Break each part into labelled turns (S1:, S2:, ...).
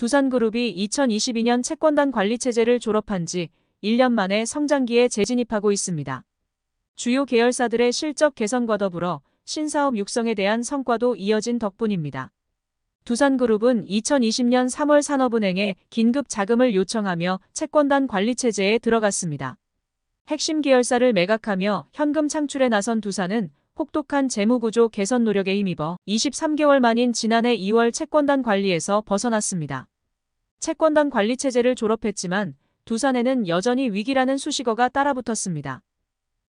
S1: 두산그룹이 2022년 채권단 관리체제를 졸업한 지 1년 만에 성장기에 재진입하고 있습니다. 주요 계열사들의 실적 개선과 더불어 신사업 육성에 대한 성과도 이어진 덕분입니다. 두산그룹은 2020년 3월 산업은행에 긴급 자금을 요청하며 채권단 관리체제에 들어갔습니다. 핵심 계열사를 매각하며 현금 창출에 나선 두산은 혹독한 재무구조 개선 노력에 힘입어 23개월 만인 지난해 2월 채권단 관리에서 벗어났습니다. 채권단 관리체제를 졸업했지만 두산에는 여전히 위기라는 수식어가 따라붙었습니다.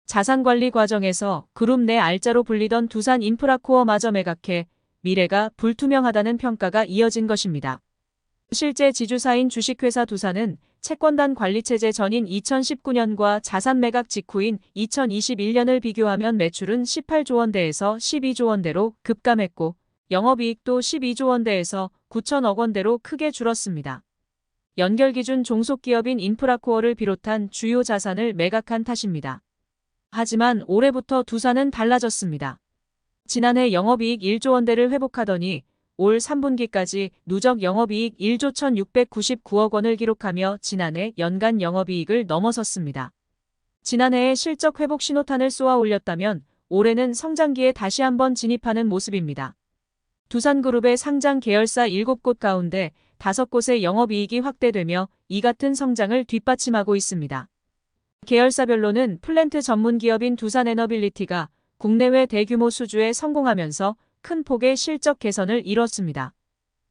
S1: 자산관리 과정에서 그룹 내 알짜로 불리던 두산 인프라코어마저 매각해 미래가 불투명하다는 평가가 이어진 것입니다. 실제 지주사인 주식회사 두산은 채권단 관리체제 전인 2019년과 자산 매각 직후인 2021년을 비교하면 매출은 18조 원대에서 12조 원대로 급감했고 영업이익도 12조 원대에서 9천억 원대로 크게 줄었습니다. 연결 기준 종속기업인 인프라코어를 비롯한 주요 자산을 매각한 탓입니다. 하지만 올해부터 두산은 달라졌습니다. 지난해 영업이익 1조 원대를 회복하더니 올 3분기까지 누적 영업이익 1조 1699억 원을 기록하며 지난해 연간 영업이익을 넘어섰습니다. 지난해에 실적 회복 신호탄을 쏘아 올렸다면 올해는 성장기에 다시 한번 진입하는 모습입니다. 두산그룹의 상장 계열사 7곳 가운데 5곳의 영업이익이 확대되며 이 같은 성장을 뒷받침하고 있습니다. 계열사별로는 플랜트 전문 기업인 두산에너빌리티가 국내외 대규모 수주에 성공하면서 큰 폭의 실적 개선을 이뤘습니다.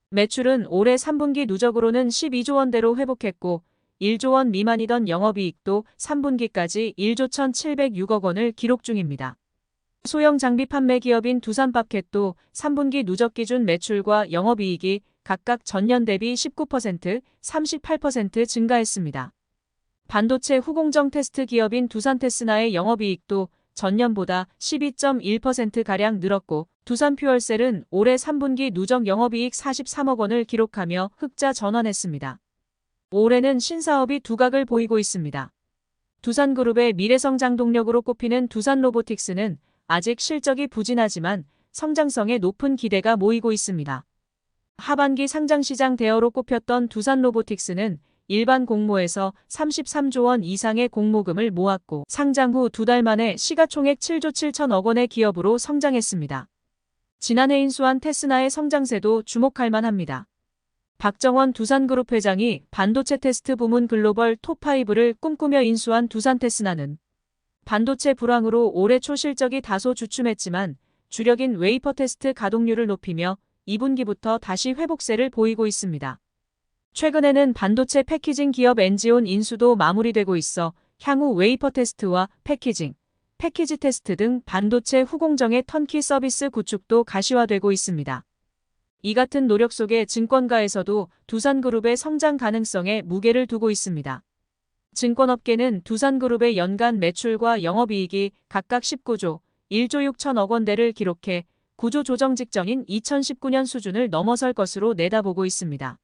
S1: 매출은 올해 3분기 누적으로는 12조 원대로 회복했고 1조 원 미만이던 영업이익도 3분기까지 1조 1,706억 원을 기록 중입니다. 소형 장비 판매 기업인 두산밥켓도 3분기 누적 기준 매출과 영업이익이 각각 전년 대비 19%, 38% 증가했습니다. 반도체 후공정 테스트 기업인 두산테스나의 영업이익도 전년보다 12.1%가량 늘었고 두산퓨얼셀은 올해 3분기 누적 영업이익 43억 원을 기록하며 흑자 전환했습니다. 올해는 신사업이 두각을 보이고 있습니다. 두산그룹의 미래성장 동력으로 꼽히는 두산로보틱스는 아직 실적이 부진하지만 성장성에 높은 기대가 모이고 있습니다. 하반기 상장시장 대어로 꼽혔던 두산 로보틱스는 일반 공모에서 33조 원 이상의 공모금을 모았고 상장 후 두 달 만에 시가총액 7조 7천억 원의 기업으로 성장했습니다. 지난해 인수한 테스나의 성장세도 주목할 만합니다. 박정원 두산그룹 회장이 반도체 테스트 부문 글로벌 톱5를 꿈꾸며 인수한 두산테스나는 반도체 불황으로 올해 초 실적이 다소 주춤했지만 주력인 웨이퍼 테스트 가동률을 높이며 2분기부터 다시 회복세를 보이고 있습니다. 최근에는 반도체 패키징 기업 엔지온 인수도 마무리되고 있어 향후 웨이퍼 테스트와 패키징, 패키지 테스트 등 반도체 후공정의 턴키 서비스 구축도 가시화되고 있습니다. 이 같은 노력 속에 증권가에서도 두산그룹의 성장 가능성에 무게를 두고 있습니다. 증권업계는 두산그룹의 연간 매출과 영업이익이 각각 19조, 1조 6천억 원대를 기록해 구조 조정 직전인 2019년 수준을 넘어설 것으로 내다보고 있습니다.